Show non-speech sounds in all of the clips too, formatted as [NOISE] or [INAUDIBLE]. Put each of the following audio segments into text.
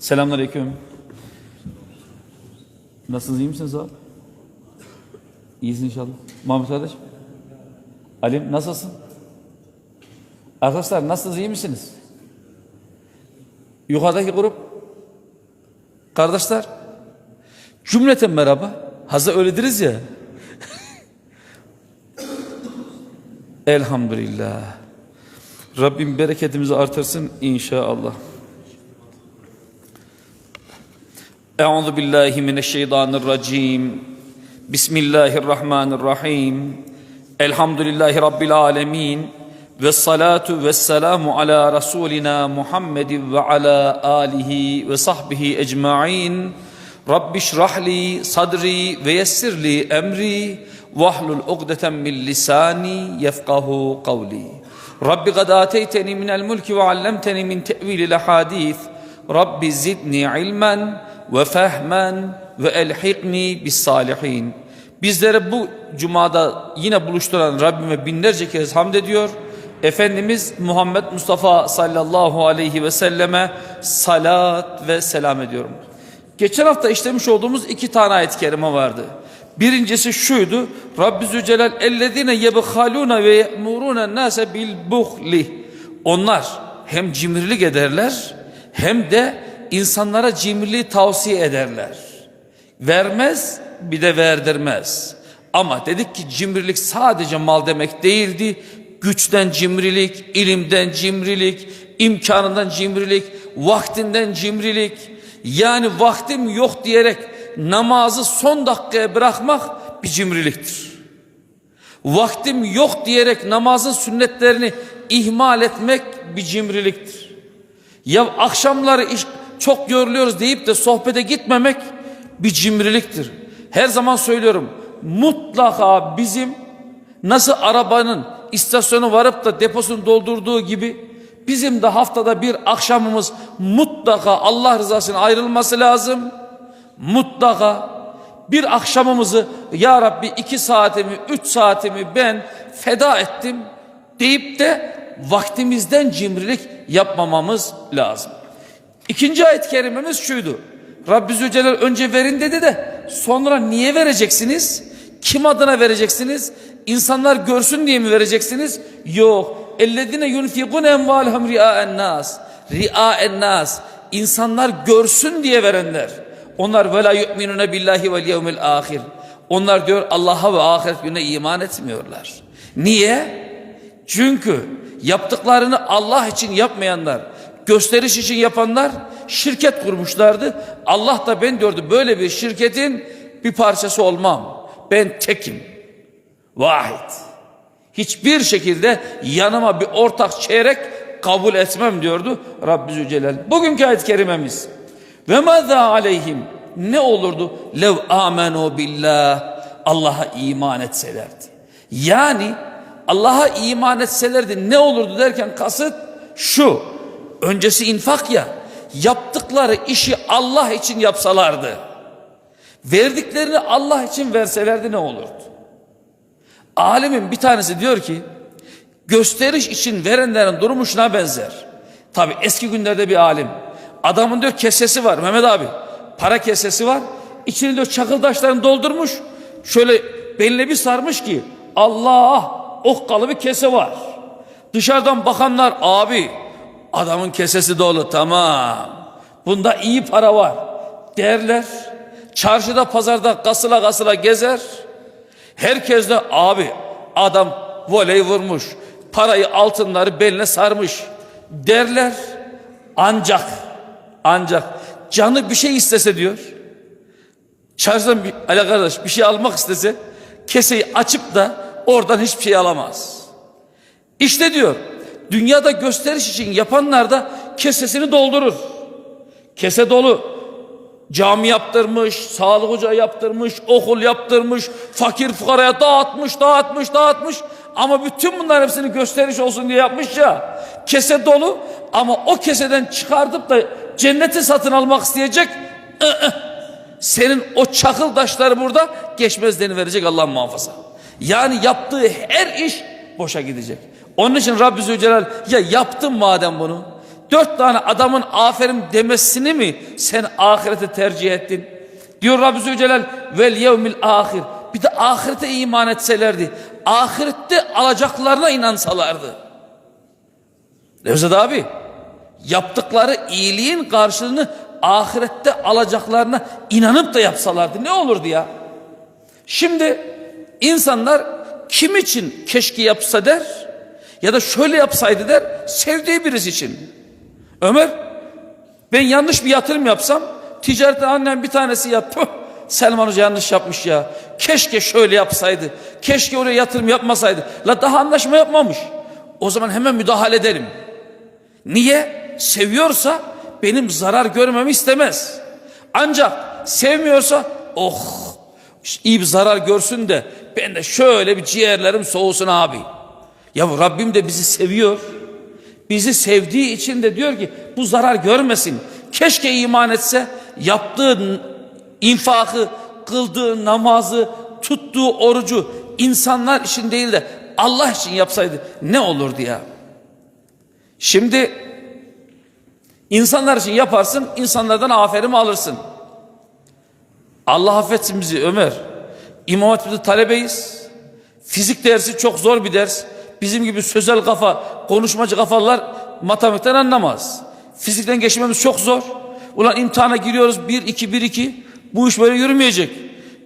Selamünaleyküm. Nasılsınız iyi misiniz abi? İyisin inşallah. Mahmut kardeş. Alim nasılsın? Arkadaşlar nasılsınız iyi misiniz? Yukarıdaki grup. Kardeşler. Cümleten merhaba. Hazır öylediriz ya. [LAUGHS] Elhamdülillah. Rabbim bereketimizi artırsın inşallah. Euzu billahi mineşşeytanirracim. Bismillahirrahmanirrahim. Elhamdülillahi rabbil alamin. Ve salatu ve selamu ala Resulina Muhammedin ve ala alihi ve sahbihi ecmain. Rabbi şrahli sadri ve yessirli emri vahlul ugdeten min lisani yefkahu kavli. Rabbi kad ateyteni minel mulki ve allemteni min tevilil hadis. Rabbi zidni ilmen ve fehmen ve elhikni bis salihin. Bizleri bu cumada yine buluşturan Rabbime binlerce kez hamd ediyor. Efendimiz Muhammed Mustafa sallallahu aleyhi ve selleme salat ve selam ediyorum. Geçen hafta işlemiş olduğumuz iki tane ayet-i kerime vardı. Birincisi şuydu. Rabbi Zülcelal ellezine yebhaluna ve ye'muruna nase bil buhli. Onlar hem cimrilik ederler hem de insanlara cimriliği tavsiye ederler. Vermez bir de verdirmez. Ama dedik ki cimrilik sadece mal demek değildi. Güçten cimrilik, ilimden cimrilik, imkanından cimrilik, vaktinden cimrilik. Yani vaktim yok diyerek namazı son dakikaya bırakmak bir cimriliktir. Vaktim yok diyerek namazın sünnetlerini ihmal etmek bir cimriliktir. Ya akşamları iş, çok yoruluyoruz deyip de sohbete gitmemek bir cimriliktir. Her zaman söylüyorum mutlaka bizim nasıl arabanın istasyonu varıp da deposunu doldurduğu gibi bizim de haftada bir akşamımız mutlaka Allah rızasına ayrılması lazım. Mutlaka bir akşamımızı ya Rabbi iki saatimi, üç saatimi ben feda ettim deyip de vaktimizden cimrilik yapmamamız lazım. İkinci ayet-i kerimemiz şuydu. Rabbi Zülcelal önce verin dedi de sonra niye vereceksiniz? Kim adına vereceksiniz? İnsanlar görsün diye mi vereceksiniz? Yok. Ellezine yunfikun envalhum ria'en nas. Ria'en nas. İnsanlar görsün diye verenler. Onlar ve la yu'minune billahi vel yevmil ahir. Onlar diyor Allah'a ve ahiret gününe iman etmiyorlar. Niye? Çünkü yaptıklarını Allah için yapmayanlar, gösteriş için yapanlar şirket kurmuşlardı. Allah da ben diyordu böyle bir şirketin bir parçası olmam. Ben tekim. Vahid. Hiçbir şekilde yanıma bir ortak çeyrek kabul etmem diyordu Rabbi Zülcelal. Bugünkü ayet-i kerimemiz. Ve mazâ aleyhim ne olurdu? Lev amenu billah Allah'a iman etselerdi. Yani Allah'a iman etselerdi ne olurdu derken kasıt şu. Öncesi infak ya. Yaptıkları işi Allah için yapsalardı. Verdiklerini Allah için verselerdi ne olurdu? Alimin bir tanesi diyor ki gösteriş için verenlerin durumu şuna benzer. Tabi eski günlerde bir alim. Adamın diyor kesesi var Mehmet abi. Para kesesi var. İçini diyor çakıl taşlarını doldurmuş. Şöyle beline bir sarmış ki Allah okkalı bir kese var. Dışarıdan bakanlar abi adamın kesesi dolu tamam. Bunda iyi para var derler. Çarşıda pazarda kasıla kasıla gezer. Herkes de abi adam voley vurmuş. Parayı altınları beline sarmış derler. Ancak ancak canı bir şey istese diyor. Çarşıdan bir Ali kardeş bir şey almak istese keseyi açıp da oradan hiçbir şey alamaz. İşte diyor dünyada gösteriş için yapanlar da kesesini doldurur. Kese dolu. Cami yaptırmış, sağlık ocağı yaptırmış, okul yaptırmış, fakir fukaraya dağıtmış, dağıtmış, dağıtmış. Ama bütün bunların hepsini gösteriş olsun diye yapmış ya. Kese dolu ama o keseden çıkartıp da cenneti satın almak isteyecek. ı-ı. Senin o çakıl taşları burada geçmezlerini verecek Allah muhafaza. Yani yaptığı her iş boşa gidecek. Onun için Rabbi Zülcelal ya yaptın madem bunu Dört tane adamın aferin demesini mi sen ahirete tercih ettin? Diyor Rabbi Zülcelal vel yevmil ahir. Bir de ahirete iman etselerdi. Ahirette alacaklarına inansalardı. Nevzat abi yaptıkları iyiliğin karşılığını ahirette alacaklarına inanıp da yapsalardı ne olurdu ya? Şimdi insanlar kim için keşke yapsa der ya da şöyle yapsaydı der sevdiği birisi için. Ömer ben yanlış bir yatırım yapsam ticaretten annem bir tanesi yap. Püh, Selman Hoca yanlış yapmış ya. Keşke şöyle yapsaydı. Keşke oraya yatırım yapmasaydı. La daha anlaşma yapmamış. O zaman hemen müdahale ederim. Niye? Seviyorsa benim zarar görmemi istemez. Ancak sevmiyorsa oh iyi bir zarar görsün de ben de şöyle bir ciğerlerim soğusun abi. Ya Rabbim de bizi seviyor. Bizi sevdiği için de diyor ki bu zarar görmesin. Keşke iman etse yaptığı infakı, kıldığı namazı, tuttuğu orucu insanlar için değil de Allah için yapsaydı ne olurdu ya? Şimdi insanlar için yaparsın, insanlardan aferin alırsın. Allah affetsin bizi Ömer. İmam Hatip'te talebeyiz. Fizik dersi çok zor bir ders. Bizim gibi sözel kafa, konuşmacı kafalar matematikten anlamaz. Fizikten geçmemiz çok zor. Ulan imtihana giriyoruz 1 2 1 2. Bu iş böyle yürümeyecek.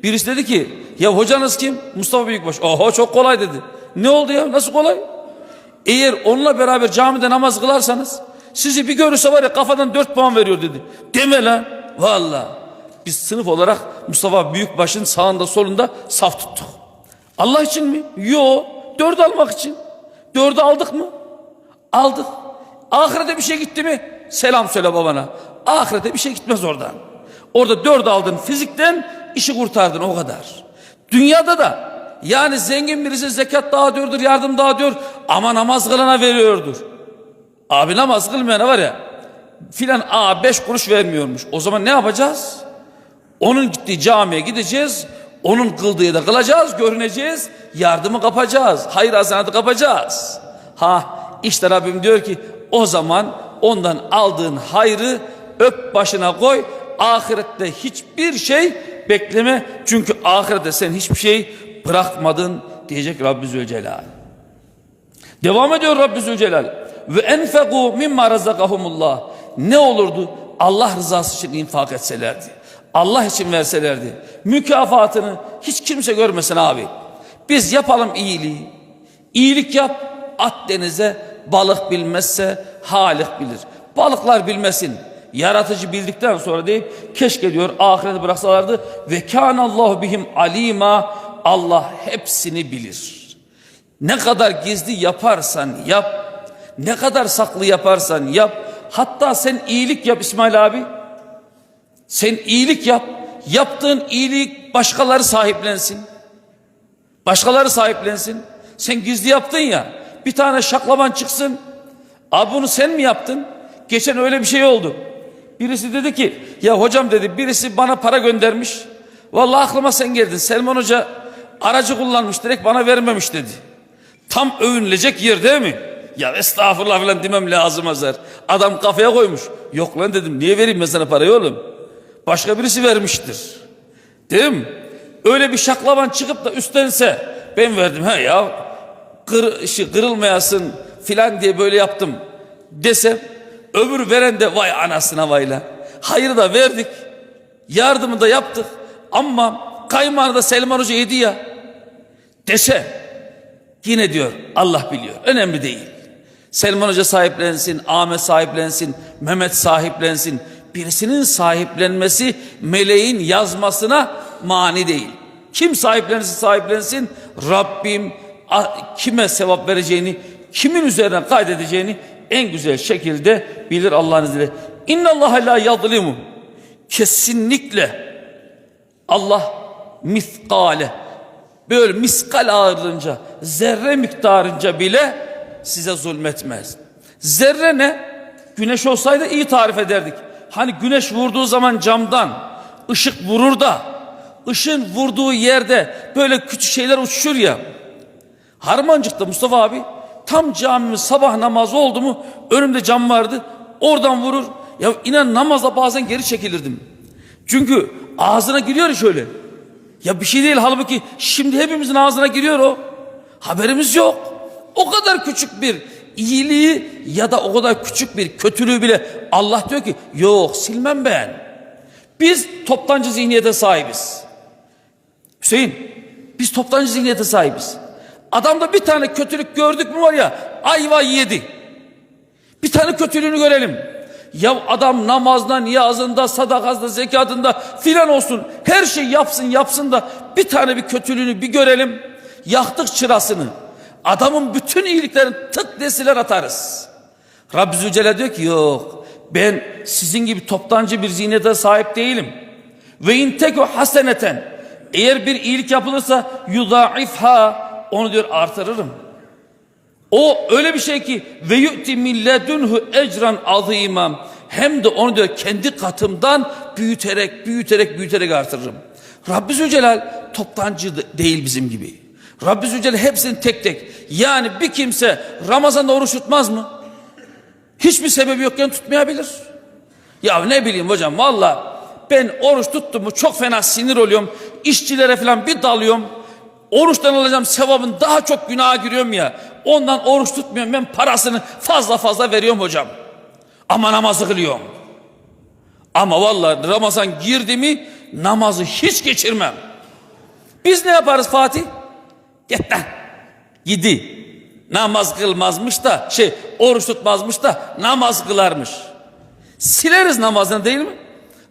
Birisi dedi ki ya hocanız kim? Mustafa Büyükbaş. Oho çok kolay dedi. Ne oldu ya? Nasıl kolay? Eğer onunla beraber camide namaz kılarsanız sizi bir görürse var ya kafadan dört puan veriyor dedi. Deme lan. Valla. Biz sınıf olarak Mustafa Büyükbaş'ın sağında solunda saf tuttuk. Allah için mi? Yo. Dört almak için. Dördü aldık mı? Aldık. Ahirete bir şey gitti mi? Selam söyle babana. Ahirete bir şey gitmez oradan. Orada dört aldın fizikten işi kurtardın o kadar. Dünyada da yani zengin birisi zekat dağıtıyordur, yardım dağıtıyor ama namaz kılana veriyordur. Abi namaz kılmayana var ya filan a beş kuruş vermiyormuş. O zaman ne yapacağız? Onun gittiği camiye gideceğiz. Onun kıldığı da kılacağız, görüneceğiz. Yardımı kapacağız. Hayır hasenatı kapacağız. Ha işte Rabbim diyor ki o zaman ondan aldığın hayrı öp başına koy. Ahirette hiçbir şey bekleme. Çünkü ahirette sen hiçbir şey bırakmadın diyecek Rabbi Zülcelal. Devam ediyor Rabbi Zülcelal. Ve enfegu mimma razakahumullah. Ne olurdu? Allah rızası için infak etselerdi. Allah için verselerdi. Mükafatını hiç kimse görmesin abi. Biz yapalım iyiliği. İyilik yap, at denize, balık bilmezse halik bilir. Balıklar bilmesin. Yaratıcı bildikten sonra deyip keşke diyor ahireti bıraksalardı ve kânallahu bihim alima Allah hepsini bilir. Ne kadar gizli yaparsan yap, ne kadar saklı yaparsan yap, hatta sen iyilik yap İsmail abi. Sen iyilik yap, yaptığın iyilik başkaları sahiplensin. Başkaları sahiplensin. Sen gizli yaptın ya, bir tane şaklaban çıksın. Abi bunu sen mi yaptın? Geçen öyle bir şey oldu. Birisi dedi ki, ya hocam dedi, birisi bana para göndermiş. Vallahi aklıma sen geldin. Selman Hoca aracı kullanmış, direkt bana vermemiş dedi. Tam övünülecek yer değil mi? Ya estağfurullah falan demem lazım azar. Adam kafaya koymuş. Yok lan dedim niye vereyim ben sana parayı oğlum? Başka birisi vermiştir. Değil mi? Öyle bir şaklaban çıkıp da üstlense ben verdim ha ya kır, işi kırılmayasın filan diye böyle yaptım desem öbür veren de vay anasına vayla. Hayır da verdik. Yardımı da yaptık. Ama kaymağını da Selman Hoca yedi ya. Dese Yine diyor Allah biliyor. Önemli değil. Selman Hoca sahiplensin, Ahmet sahiplensin, Mehmet sahiplensin. Birisinin sahiplenmesi meleğin yazmasına mani değil. Kim sahiplenirse sahiplensin Rabbim kime sevap vereceğini, kimin üzerine kaydedeceğini en güzel şekilde bilir Allah'ın izniyle. İnna Allah la yadlimu. Kesinlikle Allah miskale böyle miskal ağırlığınca zerre miktarınca bile size zulmetmez. Zerre ne? Güneş olsaydı iyi tarif ederdik. Hani güneş vurduğu zaman camdan ışık vurur da ışın vurduğu yerde böyle küçük şeyler uçuşur ya. Harmancık'ta Mustafa abi tam camimiz sabah namazı oldu mu önümde cam vardı. Oradan vurur. Ya inan namazda bazen geri çekilirdim. Çünkü ağzına giriyor şöyle. Ya bir şey değil halbuki şimdi hepimizin ağzına giriyor o. Haberimiz yok. O kadar küçük bir iyiliği ya da o kadar küçük bir kötülüğü bile Allah diyor ki yok silmem ben. Biz toptancı zihniyete sahibiz. Hüseyin biz toptancı zihniyete sahibiz. Adamda bir tane kötülük gördük mü var ya ayva yedi. Bir tane kötülüğünü görelim. Ya adam namazda, niyazında, sadakasında, zekatında filan olsun. Her şey yapsın yapsın da bir tane bir kötülüğünü bir görelim. Yaktık çırasını. Adamın bütün iyiliklerini tık desiler atarız. Rabbi Zülcelal diyor ki yok ben sizin gibi toptancı bir zihniyete sahip değilim. Ve inteku haseneten eğer bir iyilik yapılırsa yudaifha onu diyor artırırım. O öyle bir şey ki ve yu'ti min ledunhu ecran azimam. Hem de onu diyor kendi katımdan büyüterek büyüterek büyüterek artırırım. Rabbi Zülcelal toptancı de- değil bizim gibi. Rabbi Zülcelal hepsini tek tek. Yani bir kimse Ramazan'da oruç tutmaz mı? Hiçbir sebebi yokken tutmayabilir. Ya ne bileyim hocam valla ben oruç tuttum mu çok fena sinir oluyorum. İşçilere falan bir dalıyorum. Oruçtan alacağım sevabın daha çok günaha giriyorum ya. Ondan oruç tutmuyorum ben parasını fazla fazla veriyorum hocam. Ama namazı kılıyorum. Ama vallahi Ramazan girdi mi namazı hiç geçirmem. Biz ne yaparız Fatih? Git lan. Gidi. Namaz kılmazmış da şey oruç tutmazmış da namaz kılarmış. Sileriz namazını değil mi?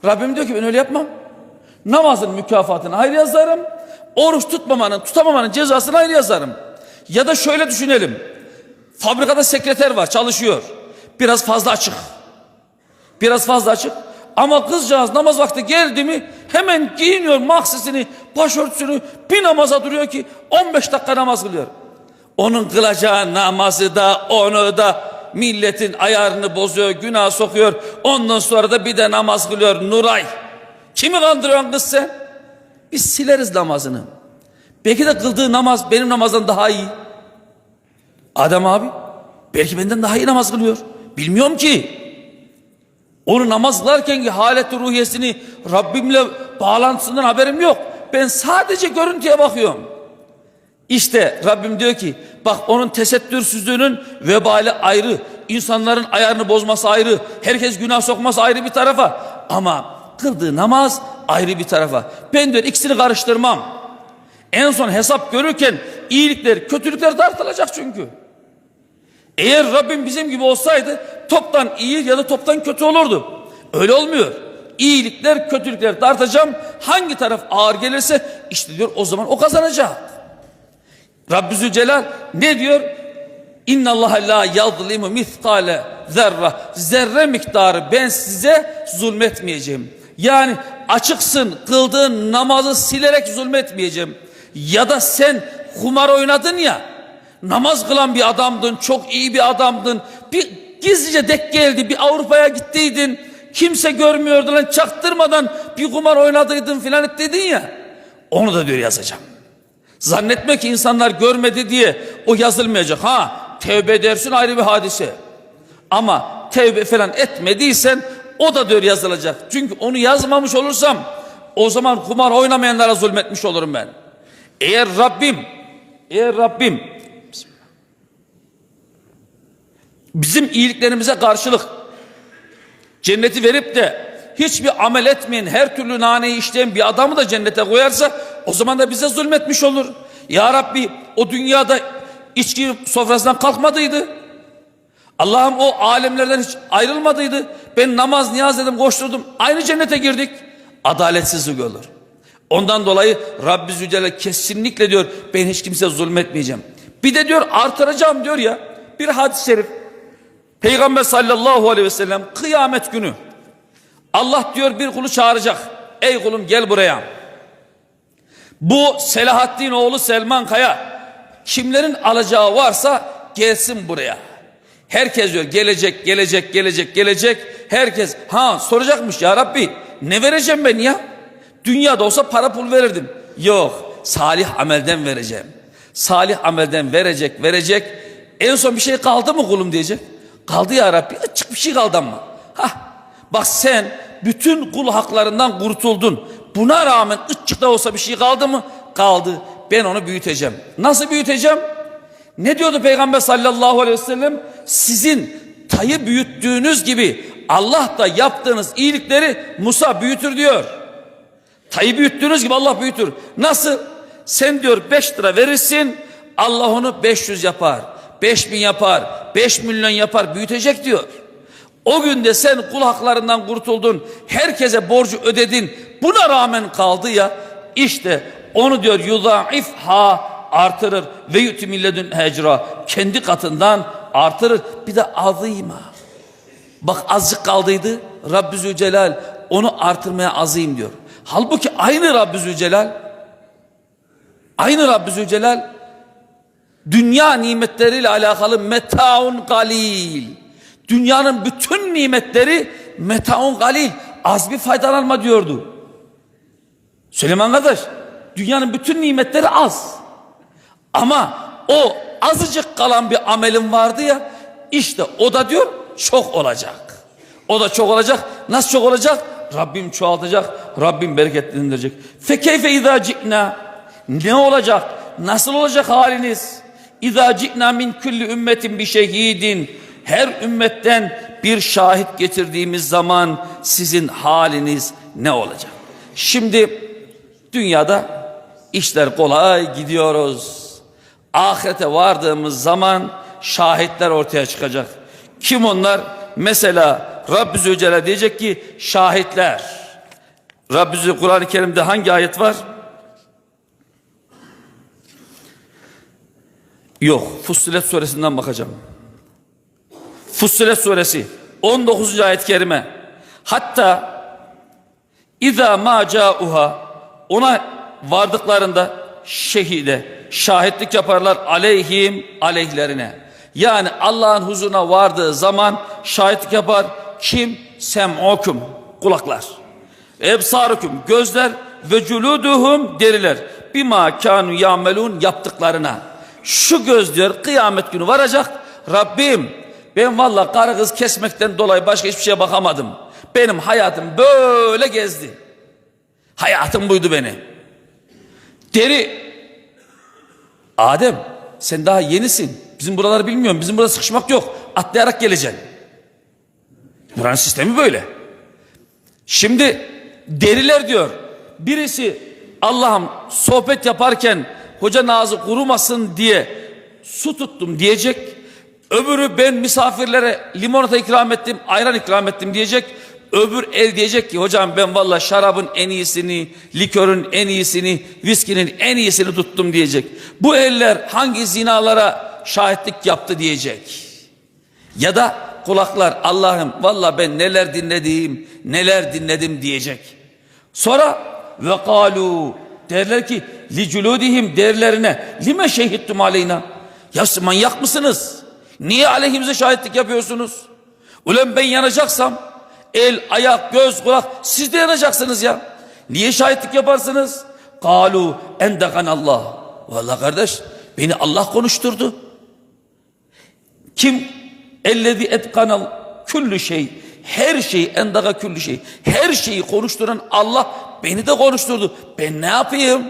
Rabbim diyor ki ben öyle yapmam. Namazın mükafatını ayrı yazarım. Oruç tutmamanın, tutamamanın cezasını ayrı yazarım. Ya da şöyle düşünelim. Fabrikada sekreter var, çalışıyor. Biraz fazla açık. Biraz fazla açık. Ama kızcağız namaz vakti geldi mi hemen giyiniyor maksisini, başörtüsünü bir namaza duruyor ki 15 dakika namaz kılıyor. Onun kılacağı namazı da onu da milletin ayarını bozuyor, günah sokuyor. Ondan sonra da bir de namaz kılıyor Nuray. Kimi kandırıyorsun kız sen? Biz sileriz namazını. Belki de kıldığı namaz benim namazdan daha iyi. Adam abi belki benden daha iyi namaz kılıyor. Bilmiyorum ki. Onu namaz kılarken ki haleti ruhiyesini Rabbimle bağlantısından haberim yok. Ben sadece görüntüye bakıyorum. İşte Rabbim diyor ki bak onun tesettürsüzlüğünün vebali ayrı. insanların ayarını bozması ayrı. Herkes günah sokması ayrı bir tarafa. Ama kıldığı namaz ayrı bir tarafa. Ben diyor ikisini karıştırmam. En son hesap görürken iyilikler kötülükler tartılacak çünkü. Eğer Rabbim bizim gibi olsaydı toptan iyi ya da toptan kötü olurdu. Öyle olmuyor. İyilikler kötülükler tartacağım. Hangi taraf ağır gelirse işte diyor o zaman o kazanacak. Rabbi Zülcelal ne diyor? İnna Allah la yazlimu miskale zerre. Zerre miktarı ben size zulmetmeyeceğim. Yani açıksın kıldığın namazı silerek zulmetmeyeceğim. Ya da sen kumar oynadın ya namaz kılan bir adamdın çok iyi bir adamdın bir gizlice dek geldi bir Avrupa'ya gittiydin kimse görmüyordu lan çaktırmadan bir kumar oynadıydın filan dedin ya onu da diyor yazacağım. Zannetme ki insanlar görmedi diye o yazılmayacak. Ha tevbe edersin ayrı bir hadise. Ama tevbe falan etmediysen o da diyor yazılacak. Çünkü onu yazmamış olursam o zaman kumar oynamayanlara zulmetmiş olurum ben. Eğer Rabbim eğer Rabbim bizim iyiliklerimize karşılık cenneti verip de hiçbir amel etmeyen her türlü naneyi işleyen bir adamı da cennete koyarsa o zaman da bize zulmetmiş olur. Ya Rabbi o dünyada içki sofrasından kalkmadıydı. Allah'ım o alemlerden hiç ayrılmadıydı. Ben namaz niyaz dedim koşturdum. Aynı cennete girdik. Adaletsizlik olur. Ondan dolayı Rabbi Zülcelal kesinlikle diyor ben hiç kimseye zulmetmeyeceğim. Bir de diyor artıracağım diyor ya bir hadis-i şerif. Peygamber sallallahu aleyhi ve sellem kıyamet günü Allah diyor bir kulu çağıracak. Ey kulum gel buraya. Bu Selahaddin oğlu Selman Kaya kimlerin alacağı varsa gelsin buraya. Herkes diyor gelecek gelecek gelecek gelecek. Herkes ha soracakmış ya Rabbi ne vereceğim ben ya? Dünyada olsa para pul verirdim. Yok salih amelden vereceğim. Salih amelden verecek verecek. En son bir şey kaldı mı kulum diyecek. Kaldı ya Rabbi açık bir şey kaldı ama. Hah bak sen bütün kul haklarından kurtuldun. Buna rağmen ıçık da olsa bir şey kaldı mı? Kaldı. Ben onu büyüteceğim. Nasıl büyüteceğim? Ne diyordu Peygamber sallallahu aleyhi ve sellem? Sizin tayı büyüttüğünüz gibi Allah da yaptığınız iyilikleri Musa büyütür diyor. Tayı büyüttüğünüz gibi Allah büyütür. Nasıl? Sen diyor 5 lira verirsin Allah onu 500 yapar. 5000 yapar. 5 milyon yapar. Büyütecek diyor. O günde sen kul haklarından kurtuldun. Herkese borcu ödedin. Buna rağmen kaldı ya. işte onu diyor yuzaif ha artırır ve yutimilledün hecra. Kendi katından artırır. Bir de azima. Bak azıcık kaldıydı. Rabbi Zülcelal onu artırmaya azim diyor. Halbuki aynı Rabbi Zülcelal aynı Rabbi Zülcelal dünya nimetleriyle alakalı metaun galil. Dünyanın bütün nimetleri metaun galil. Az bir faydalanma diyordu. Süleyman kardeş dünyanın bütün nimetleri az. Ama o azıcık kalan bir amelin vardı ya işte o da diyor çok olacak. O da çok olacak. Nasıl çok olacak? Rabbim çoğaltacak. Rabbim bereketlendirecek. Fekeyfe ci'nâ. Ne olacak? Nasıl olacak haliniz? İzâ ci'nâ min külli ümmetin bir şehidin. Her ümmetten bir şahit getirdiğimiz zaman sizin haliniz ne olacak? Şimdi dünyada işler kolay gidiyoruz. Ahirete vardığımız zaman şahitler ortaya çıkacak. Kim onlar? Mesela Rabbi Zülcelal diyecek ki şahitler. Zülcelal Kur'an-ı Kerim'de hangi ayet var? Yok. Fussilet suresinden bakacağım. Fussilet suresi 19. ayet-i kerime. Hatta İza ma ca'uha ona vardıklarında şehide şahitlik yaparlar aleyhim aleyhlerine. Yani Allah'ın huzuruna vardığı zaman şahitlik yapar. Kim? Sem'ukum kulaklar. Ebsarukum gözler ve culuduhum deriler. Bima kanu yamelun yaptıklarına. Şu göz diyor kıyamet günü varacak. Rabbim ben valla karı kız kesmekten dolayı başka hiçbir şeye bakamadım. Benim hayatım böyle gezdi. Hayatım buydu beni. Deri. Adem sen daha yenisin. Bizim buraları bilmiyorum. Bizim burada sıkışmak yok. Atlayarak geleceksin. Buranın sistemi böyle. Şimdi deriler diyor. Birisi Allah'ım sohbet yaparken hoca nazı kurumasın diye su tuttum diyecek. Öbürü ben misafirlere limonata ikram ettim, ayran ikram ettim diyecek. Öbür el diyecek ki hocam ben valla şarabın en iyisini, likörün en iyisini, viskinin en iyisini tuttum diyecek. Bu eller hangi zinalara şahitlik yaptı diyecek. Ya da kulaklar Allah'ım valla ben neler dinledim, neler dinledim diyecek. Sonra ve kalu derler ki li culudihim derlerine lime şehittum aleyna. Ya siz manyak mısınız? Niye aleyhimize şahitlik yapıyorsunuz? Ulan ben yanacaksam el, ayak, göz, kulak siz de yanacaksınız ya. Niye şahitlik yaparsınız? Kalu endekan Allah. Vallahi kardeş beni Allah konuşturdu. Kim? Ellezi etkanal küllü şey. Her şeyi endaga küllü şey. Her şeyi konuşturan Allah beni de konuşturdu. Ben ne yapayım?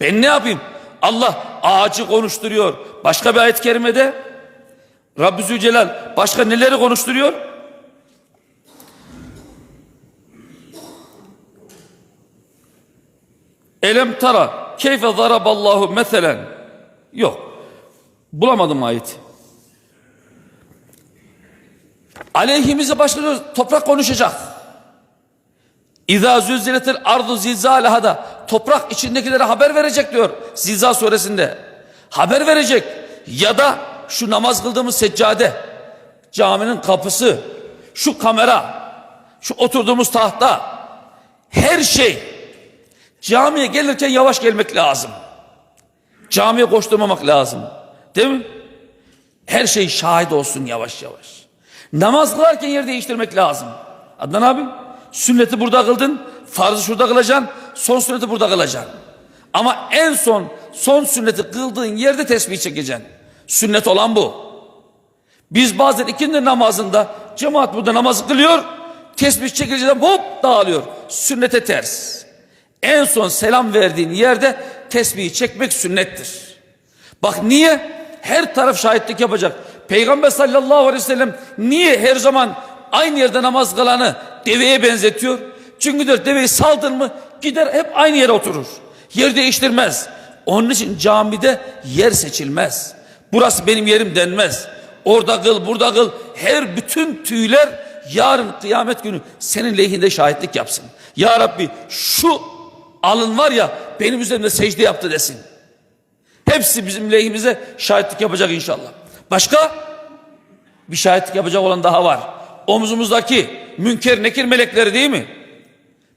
Ben ne yapayım? Allah ağacı konuşturuyor. Başka bir ayet-i kerimede Rabbi Zülcelal başka neleri konuşturuyor? Elem tara keyfe zaraballahu meselen yok bulamadım ayeti aleyhimize başlıyor toprak konuşacak İza zülziletil ardu zilzalaha da toprak içindekilere haber verecek diyor Zilzal suresinde haber verecek ya da şu namaz kıldığımız seccade caminin kapısı şu kamera şu oturduğumuz tahta her şey Camiye gelirken yavaş gelmek lazım. Camiye koşturmamak lazım. Değil mi? Her şey şahit olsun yavaş yavaş. Namaz kılarken yer değiştirmek lazım. Adnan abi sünneti burada kıldın. Farzı şurada kılacaksın. Son sünneti burada kılacaksın. Ama en son son sünneti kıldığın yerde tesbih çekeceksin. Sünnet olan bu. Biz bazen ikindi namazında cemaat burada namazı kılıyor. Tesbih çekileceğinden hop dağılıyor. Sünnete ters. En son selam verdiğin yerde tesbihi çekmek sünnettir. Bak niye? Her taraf şahitlik yapacak. Peygamber sallallahu aleyhi ve sellem niye her zaman aynı yerde namaz kılanı deveye benzetiyor? Çünkü diyor deveyi saldın mı gider hep aynı yere oturur. Yer değiştirmez. Onun için camide yer seçilmez. Burası benim yerim denmez. Orada kıl burada kıl her bütün tüyler yarın kıyamet günü senin lehinde şahitlik yapsın. Ya Rabbi şu alın var ya benim üzerimde secde yaptı desin. Hepsi bizim lehimize şahitlik yapacak inşallah. Başka? Bir şahitlik yapacak olan daha var. Omzumuzdaki münker nekir melekleri değil mi?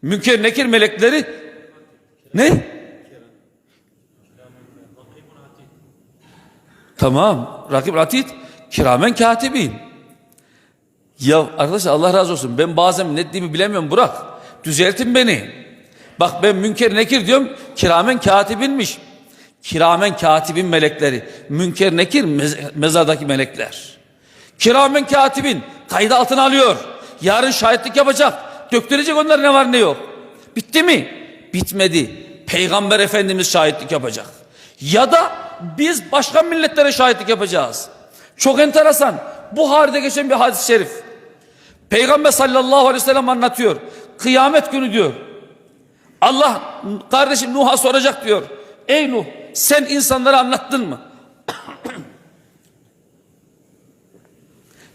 Münker nekir melekleri ne? Tamam. Rakip Atid kiramen katibin. Ya arkadaşlar Allah razı olsun. Ben bazen ne dediğimi bilemiyorum Burak. Düzeltin beni. Bak ben münker nekir diyorum. Kiramen katibinmiş. Kiramen katibin melekleri. Münker nekir mez- mezardaki melekler. Kiramen katibin kaydı altına alıyor. Yarın şahitlik yapacak. Döktürecek onlar ne var ne yok. Bitti mi? Bitmedi. Peygamber Efendimiz şahitlik yapacak. Ya da biz başka milletlere şahitlik yapacağız. Çok enteresan. Buhari'de geçen bir hadis-i şerif. Peygamber sallallahu aleyhi ve sellem anlatıyor. Kıyamet günü diyor. Allah kardeşim Nuh'a soracak diyor. Ey Nuh sen insanlara anlattın mı? [COUGHS]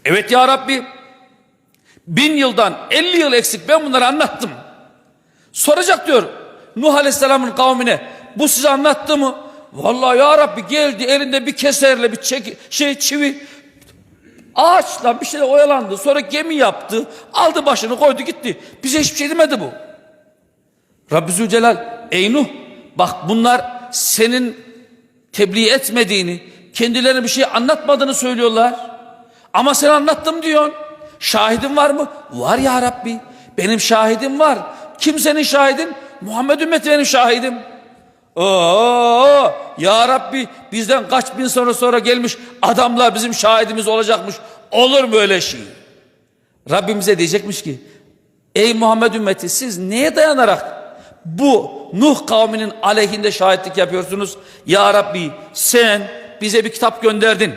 evet ya Rabbi. Bin yıldan 50 yıl eksik ben bunları anlattım. Soracak diyor Nuh Aleyhisselam'ın kavmine. Bu size anlattı mı? Vallahi ya Rabbi geldi elinde bir keserle bir çeki, şey çivi ağaçla bir şeyle oyalandı. Sonra gemi yaptı. Aldı başını koydu gitti. Bize hiçbir şey demedi bu. Rabbi Zülcelal ey Nuh bak bunlar senin tebliğ etmediğini kendilerine bir şey anlatmadığını söylüyorlar. Ama sen anlattım diyorsun. Şahidin var mı? Var ya Rabbi. Benim şahidim var. Kim senin şahidin? Muhammed ümmeti benim şahidim. Oo, ya Rabbi bizden kaç bin sonra sonra gelmiş adamlar bizim şahidimiz olacakmış. Olur mu öyle şey? Rabbimize diyecekmiş ki ey Muhammed ümmeti siz neye dayanarak bu Nuh kavminin aleyhinde şahitlik yapıyorsunuz? Ya Rabbi sen bize bir kitap gönderdin.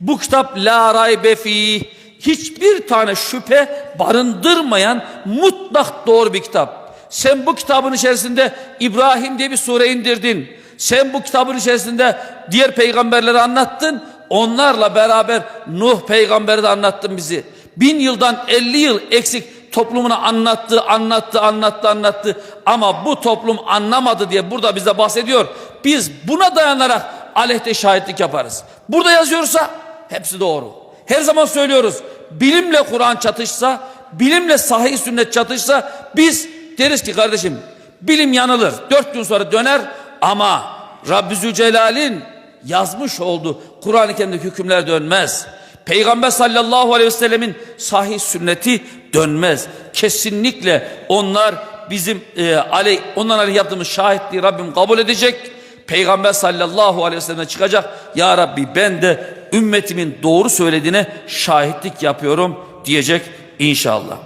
Bu kitap la raybe fi hiçbir tane şüphe barındırmayan mutlak doğru bir kitap. Sen bu kitabın içerisinde İbrahim diye bir sure indirdin. Sen bu kitabın içerisinde diğer peygamberleri anlattın. Onlarla beraber Nuh peygamberi de anlattın bizi. Bin yıldan elli yıl eksik toplumuna anlattı, anlattı, anlattı, anlattı. Ama bu toplum anlamadı diye burada bize bahsediyor. Biz buna dayanarak aleyhte şahitlik yaparız. Burada yazıyorsa hepsi doğru. Her zaman söylüyoruz. Bilimle Kur'an çatışsa, bilimle sahih sünnet çatışsa biz deriz ki kardeşim bilim yanılır. Dört gün sonra döner ama Rabbi Zülcelal'in yazmış olduğu Kur'an-ı Kerim'deki hükümler dönmez. Peygamber sallallahu aleyhi ve sellemin sahih sünneti dönmez. Kesinlikle onlar bizim e, aley, ondan aleyh yaptığımız şahitliği Rabbim kabul edecek. Peygamber sallallahu aleyhi ve sellem'e çıkacak. Ya Rabbi ben de ümmetimin doğru söylediğine şahitlik yapıyorum diyecek inşallah.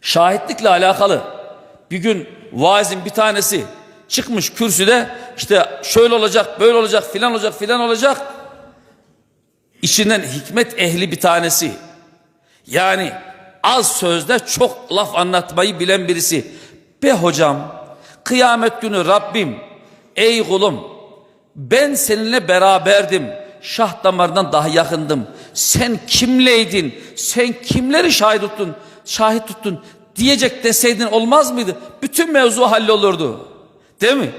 Şahitlikle alakalı bir gün vaazin bir tanesi çıkmış kürsüde işte şöyle olacak böyle olacak filan olacak filan olacak. İçinden hikmet ehli bir tanesi. Yani az sözde çok laf anlatmayı bilen birisi. Be hocam kıyamet günü Rabbim ey kulum ben seninle beraberdim. Şah damarından daha yakındım. Sen kimleydin? Sen kimleri şahit tuttun? Şahit tuttun diyecek deseydin olmaz mıydı? Bütün mevzu hallolurdu. Değil mi?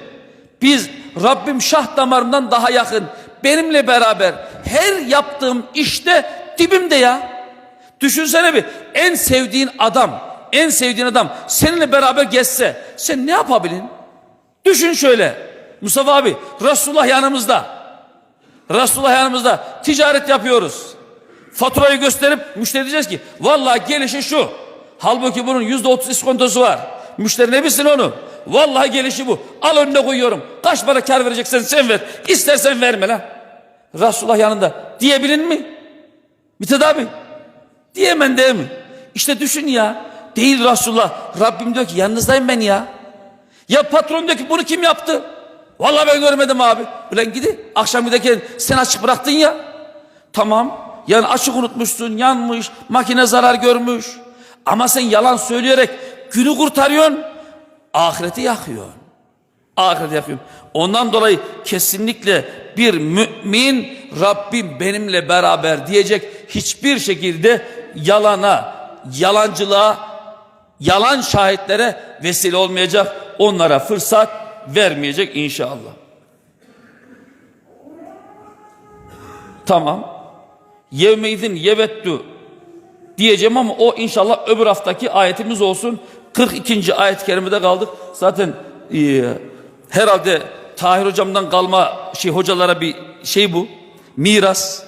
Biz Rabbim şah damarından daha yakın. Benimle beraber her yaptığım işte dibimde ya. Düşünsene bir en sevdiğin adam, en sevdiğin adam seninle beraber geçse sen ne yapabilin? Düşün şöyle. Mustafa abi Resulullah yanımızda. Resulullah yanımızda ticaret yapıyoruz. Faturayı gösterip müşteri diyeceğiz ki vallahi gelişi şu. Halbuki bunun yüzde otuz iskontosu var. Müşteri ne bilsin onu? Vallahi gelişi bu. Al önüne koyuyorum. Kaç para kar vereceksen sen ver. İstersen verme lan. Resulullah yanında diyebilin mi? Mithat abi diyemem değil mi? İşte düşün ya. Değil Resulullah. Rabbim diyor ki yanınızdayım ben ya. Ya patron diyor ki bunu kim yaptı? Vallahi ben görmedim abi. Ulan gidi akşam giderken sen açık bıraktın ya. Tamam. Yani açık unutmuşsun, yanmış, makine zarar görmüş. Ama sen yalan söyleyerek günü kurtarıyorsun, ahireti yakıyorsun. Ahireti yakıyorsun. Ondan dolayı kesinlikle bir mümin Rabbim benimle beraber diyecek hiçbir şekilde yalana, yalancılığa, yalan şahitlere vesile olmayacak. Onlara fırsat vermeyecek inşallah. Tamam. Yevmeydin yevettu diyeceğim ama o inşallah öbür haftaki ayetimiz olsun. 42. ayet-i kerimede kaldık. Zaten e, herhalde Tahir hocamdan kalma şey hocalara bir şey bu. Miras.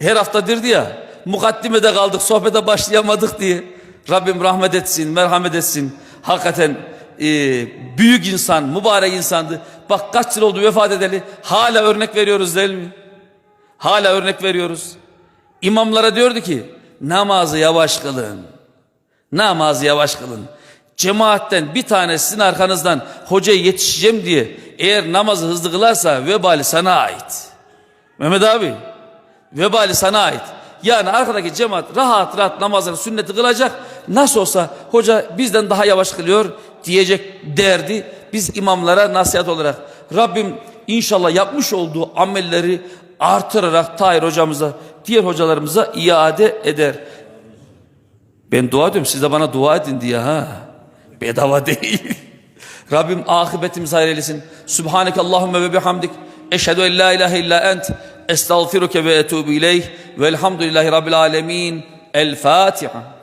Her hafta dirdi ya. Mukaddimede kaldık, sohbete başlayamadık diye. Rabbim rahmet etsin, merhamet etsin. Hakikaten e, büyük insan, mübarek insandı. Bak kaç yıl oldu vefat edeli. Hala örnek veriyoruz değil mi? Hala örnek veriyoruz. İmamlara diyordu ki namazı yavaş kılın. Namazı yavaş kılın. Cemaatten bir tane sizin arkanızdan hocaya yetişeceğim diye eğer namazı hızlı kılarsa vebali sana ait. Mehmet abi vebali sana ait. Yani arkadaki cemaat rahat rahat namazını sünneti kılacak. Nasıl olsa hoca bizden daha yavaş kılıyor diyecek derdi. Biz imamlara nasihat olarak Rabbim inşallah yapmış olduğu amelleri artırarak Tahir hocamıza, diğer hocalarımıza iade eder. Ben dua ediyorum siz de bana dua edin diye ha. Bedava değil. [LAUGHS] Rabbim akıbetimizi hayır eylesin. Subhaneke Allahümme ve bihamdik. Eşhedü en la ilahe illa ent. Estağfiruke ve etubu ileyh. Velhamdülillahi Rabbil alemin. El Fatiha.